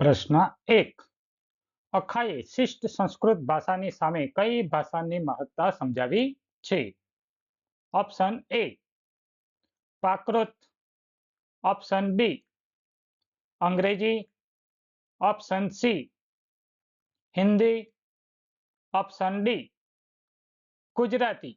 પ્રશ્ન એક અખાએ શિષ્ટ સંસ્કૃત ભાષાની સામે કઈ ભાષાની મહત્તા સમજાવી છે ઓપ્શન એ પ્રાકૃત ઓપ્શન બી અંગ્રેજી option C Hindi option D Gujarati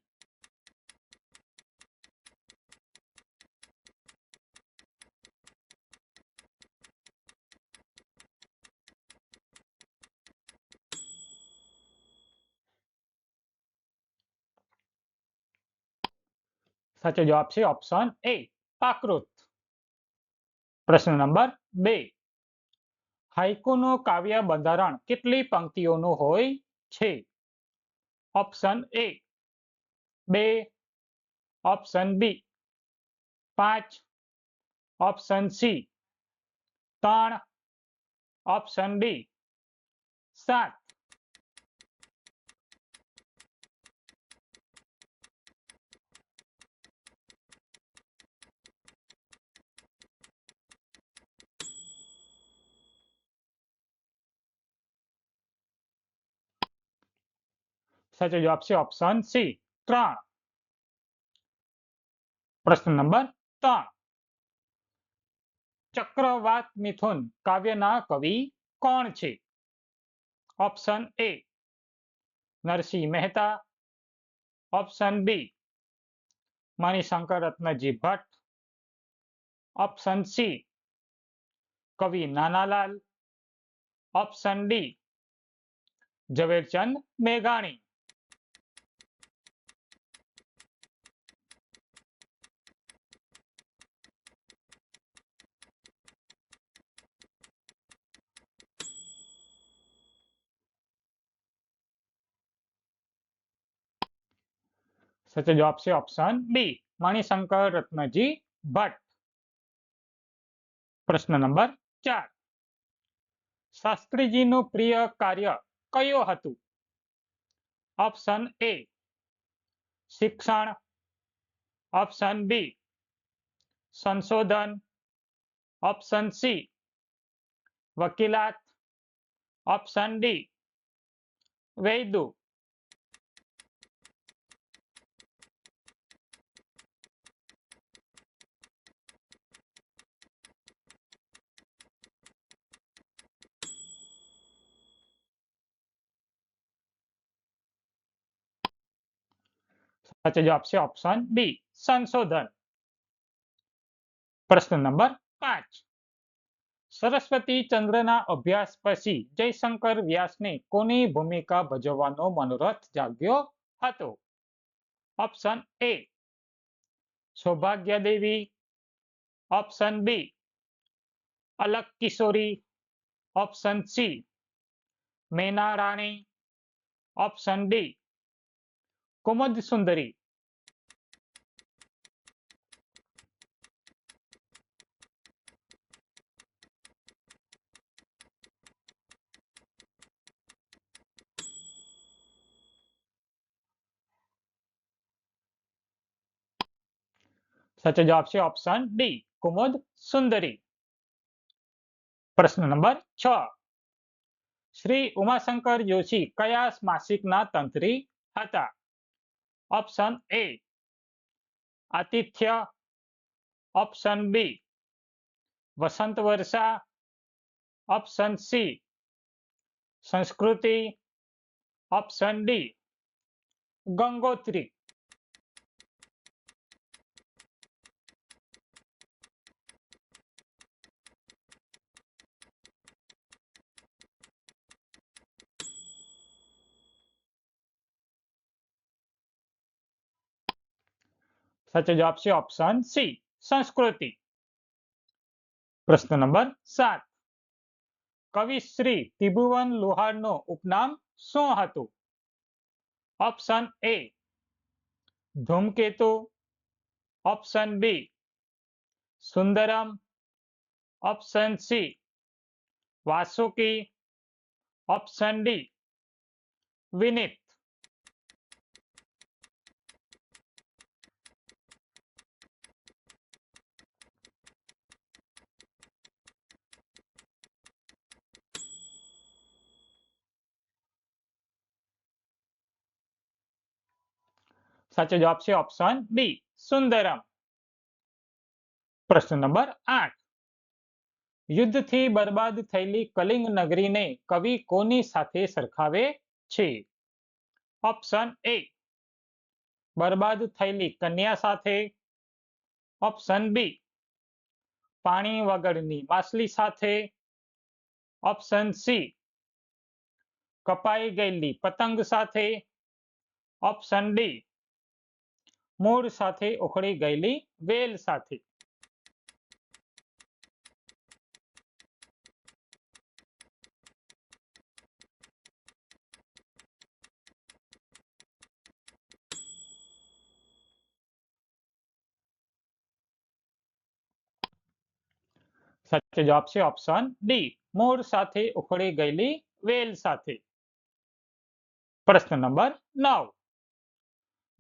સાચો જવાબ છે ઓપ્શન એ પાકૃત પ્રશ્ન નંબર બે. હાઈકુનું કાવ્ય બંધારણ કેટલી પંક્તિઓનું હોય છે? ઓપ્શન એ બે. ઓપ્શન બી પાંચ. ઓપ્શન સી ત્રણ. ઓપ્શન ડી સાત. સાચો જવાબ છે ઓપ્શન સી ત્રણ પ્રશ્ન નંબર ત્રણ ચક્રવાત મિથુન કાવ્યના કવિ કોણ છે option A Narsinh Mehta option B Manishankar Ratnaji Bhatt option C કવિ નાનાલાલ ઓપ્શન ડી ઝવેરચંદ મેઘાણી સાચો જવાબ છે ઓપ્શન બી મણિશંકર રત્નજી ભટ્ટ પ્રશ્ન નંબર ચાર શાસ્ત્રીજીનું પ્રિય કાર્ય કયું હતું ઓપ્શન એ શિક્ષણ ઓપ્શન બી સંશોધન ઓપ્શન સી વકીલાત ઓપ્શન ડી વૈદુ સાચો જવાબ છે ઓપ્શન બી સંશોધન પ્રશ્ન નંબર પાંચ સરસ્વતી ચંદ્રના અભ્યાસ પછી જયશંકર વ્યાસને કોની ભૂમિકા ભજવવાનો મનોરથ જાગ્યો હતો option A Saubhagya Devi option B Alak Kishori option C Mena Rani option D કુમુદ સુંદરી સાચો જવાબ છે ઓપ્શન ડી કુમુદ સુંદરી પ્રશ્ન નંબર છ શ્રી ઉમાશંકર જોશી કયા માસિકના તંત્રી હતા option A Atithya option B Vasant Varsha option C Sanskriti option D Gangotri સાચો જવાબ છે ઓપ્શન સી સંસ્કૃતિ પ્રશ્ન નંબર સાત કવિ શ્રી ત્રિભુવન લોહારનું ઉપનામ શું હતું option A Dhumketu option B Sundaram option C Vasuki option D Vinit સાચો જવાબ છે ઓપ્શન બી સુંદરમ પ્રશ્ન નંબર આઠ યુદ્ધથી બરબાદ થયેલી કલિંગ નગરીને કવિ કોની સાથે સરખાવે છે ઓપ્શન એ બરબાદ થયેલી કન્યા સાથે ઓપ્શન બી પાણી વગરની માછલી સાથે ઓપ્શન સી કપાઈ ગયેલી પતંગ સાથે ઓપ્શન ડી મૂળ સાથે ઉખડી ગયેલી વેલ સાથે સાચો જવાબ છે ઓપ્શન ડી મૂળ સાથે ઉખડી ગયેલી વેલ સાથે પ્રશ્ન નંબર નવ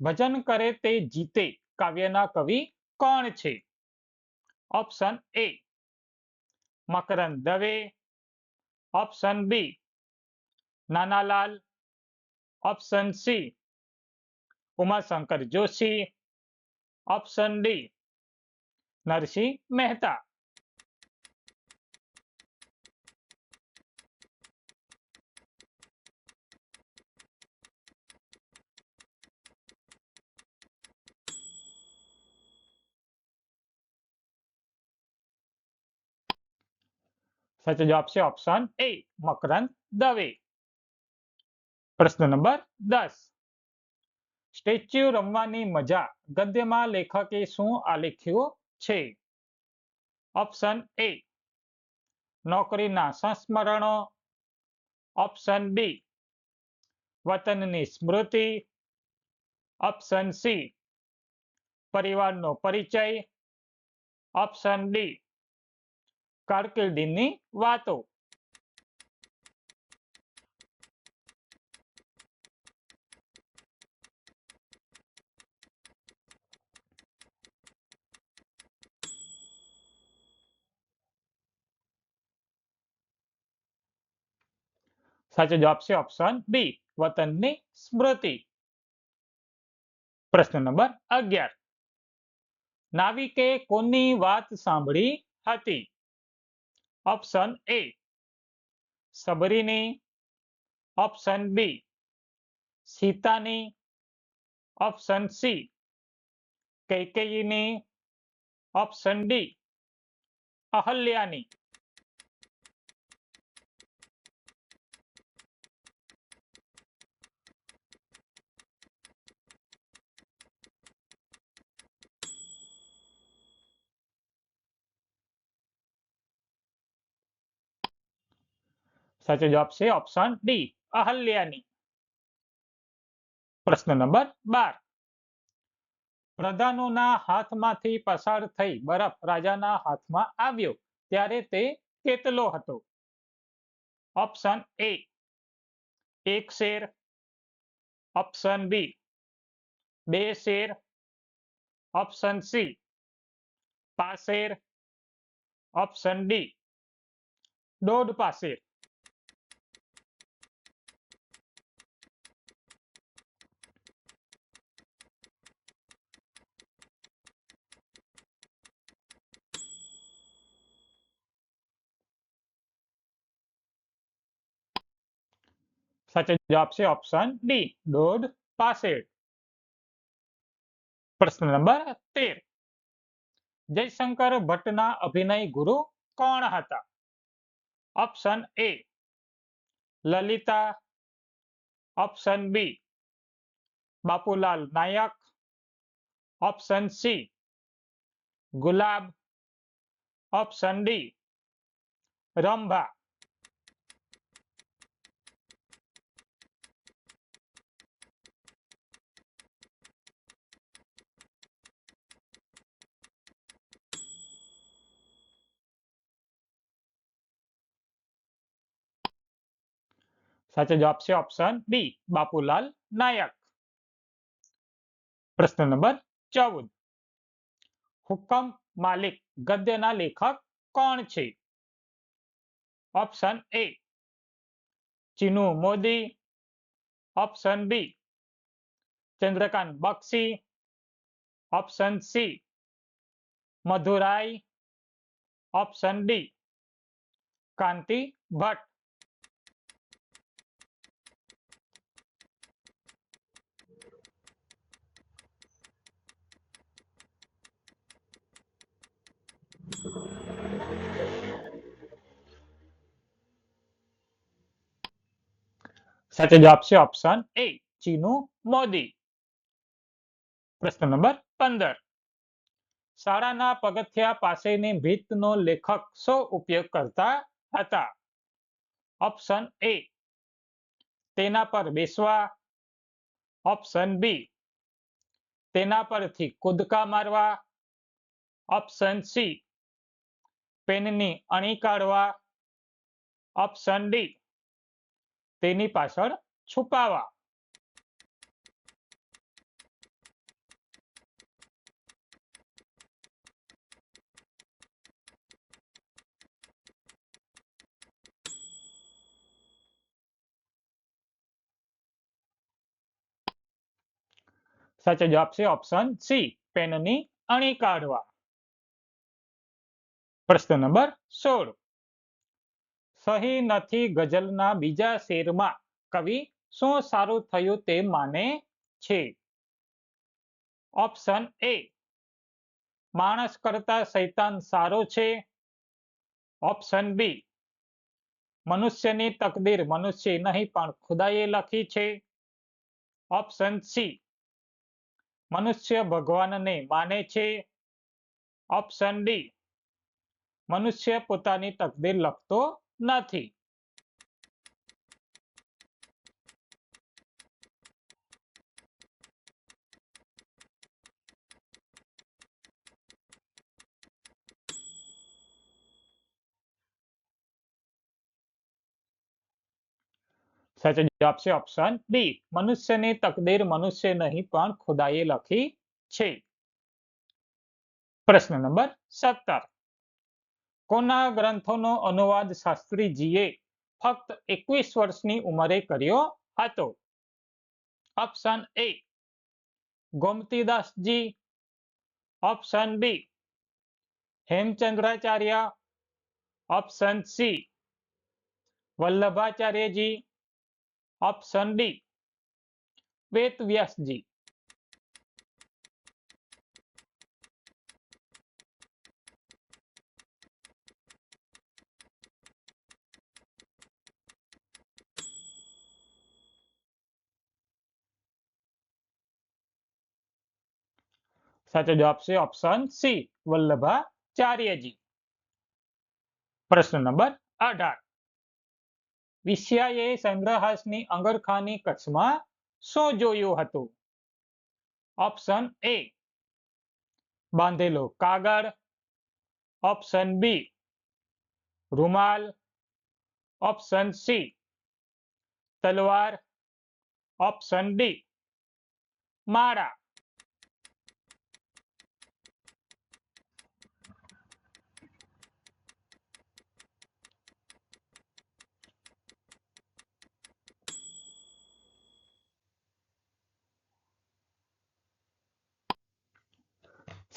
ભજન કરે તે જીતે કાવ્યના કવિ કોણ છે option A Makarand Dave option B Nanalal option C Umashankar Joshi option D Narsinh Mehta સાચો જવાબ છે ઓપ્શન એ મકરંદ દવે. પ્રશ્ન નંબર દસ. સ્ટેચ્યુ રમવાની મજા ગદ્યમાં લેખકે શું આલેખ્યું છે? ઓપ્શન એ નોકરીના સંસ્મરણો. ઓપ્શન બી વતનની સ્મૃતિ. ઓપ્શન સી પરિવારનો પરિચય. ઓપ્શન ડી કારકિર્દીની વાતો સાચો જવાબ છે ઓપ્શન બી વતનની સ્મૃતિ પ્રશ્ન નંબર અગિયાર નાવિકે કોની વાત સાંભળી હતી ऑप्शन ए सबरीनी। ऑप्शन बी सीतानी। ऑप्शन सी कैकेयीनी। ऑप्शन डी अहल्यानी। સાચો જવાબ છે ઓપ્શન ડી અહલ્યાની. પ્રશ્ન નંબર બાર. પ્રધાનોના હાથમાંથી પસાર થઈ બરફ રાજાના હાથમાં આવ્યો, ત્યારે તે કેટલો હતો. ઓપ્શન એ એક શેર. ઓપ્શન બી બે શેર. ઓપ્શન સી પાસેર ઓપ્શન ડી દોઢ પાસેર સાચો જવાબ છે ઓપ્શન ડી દોઢ પાસેઠ પ્રશ્ન નંબર તેર જયશંકર ભટ્ટના અભિનય ગુરુ કોણ હતા option A Lalita option B Bapulal Nayak option C Gulab option D Rambha સાચો જવાબ છે ઓપ્શન બી બાપુલાલ નાયક પ્રશ્ન નંબર ચૌદ હુકમ માલિક ગદ્યના લેખક કોણ છે option A Chinu Modi option B Chandrakant Bakshi option C Madhurai option D Kanti Bhatt સાચો જવાબ છે ઓપ્શન એ ચીનુ મોદી પ્રશ્ન નંબર પંદર. શાળાના પગથિયા પાસેની ભીતનો લેખક શો ઉપયોગ કરતા હતા? ઓપ્શન એ તેના પર બેસવા. ઓપ્શન બી તેના પરથી કૂદકા મારવા. ઓપ્શન સી પેનની અણી કાઢવા. ઓપ્શન ડી તેની પાછળ છુપાવા સાચો જવાબ છે ઓપ્શન સી પેનની અણી કાઢવા પ્રશ્ન નંબર સોળ સહી નથી ગઝલના બીજા શેરમાં. કવિ, શું સારું થયું તે માને છે? ઓપ્શન એ, માણસ કરતા શૈતાન સારો છે. ઓપ્શન બી, મનુષ્યની તકદીર મનુષ્ય નહીં પણ ખુદાએ લખી છે. ઓપ્શન સી, મનુષ્ય ભગવાનને માને છે. ઓપ્શન ડી, મનુષ્ય પોતાની તકદીર લખતો નથી સાચો જવાબ છે ઓપ્શન બી મનુષ્યની તકદીર મનુષ્ય નહીં પણ ખુદાએ લખી છે પ્રશ્ન નંબર સત્તર કોના ગ્રંથોનો અનુવાદ શાસ્ત્રીજીએ ફક્ત એકવીસ વર્ષની ઉંમરે કર્યો હતો option A Gomtidasji option B Hemchandracharya option C Vallabhacharyaji option D Ved સાચો જવાબ છે ઓપ્શન સી વલ્લભાચાર્યજી પ્રશ્ન નંબર અઢાર વિશ્યાએ સંગ્રહાસની અંગરખાની કચ્છમાં શું જોયું હતું ઓપ્શન એ બાંધેલો કાગળ ઓપ્શન બી રૂમાલ ઓપ્શન સી તલવાર ઓપ્શન ડી માળા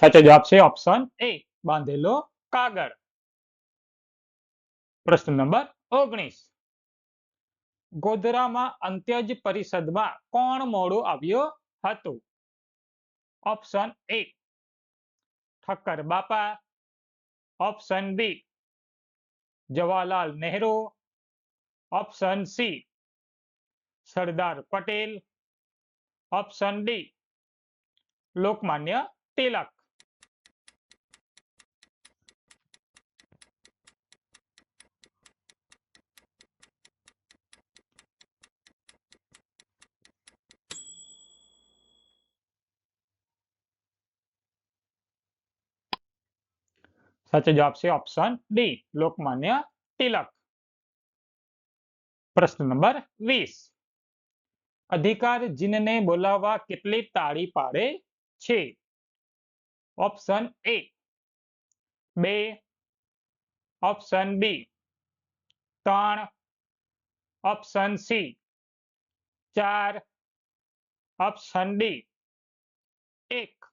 સાચો જવાબ છે ઓપ્શન એ બાંધેલો કાગળ પ્રશ્ન નંબર ઓગણીસ ગોધરામાં અંત્યજ પરિષદમાં કોણ મોડું આવ્યો હતું option A Thakkar Bapa option B Jawaharlal Nehru option C Sardar Patel option D Lokmanya Tilak સાચો જવાબ છે ઓપ્શન ડી લોકમાન્ય તિલક પ્રશ્ન નંબર વીસ અધિકાર જીનને બોલાવવા કેટલી તાળી પાડે છે ઓપ્શન એ બે ઓપ્શન બી ત્રણ ઓપ્શન સી ચાર ઓપ્શન ડી એક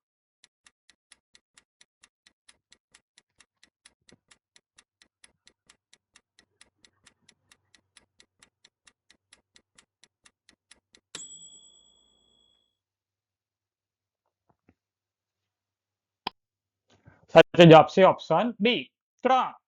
સાચો જવાબ છે ઓપ્શન બી ત્રણ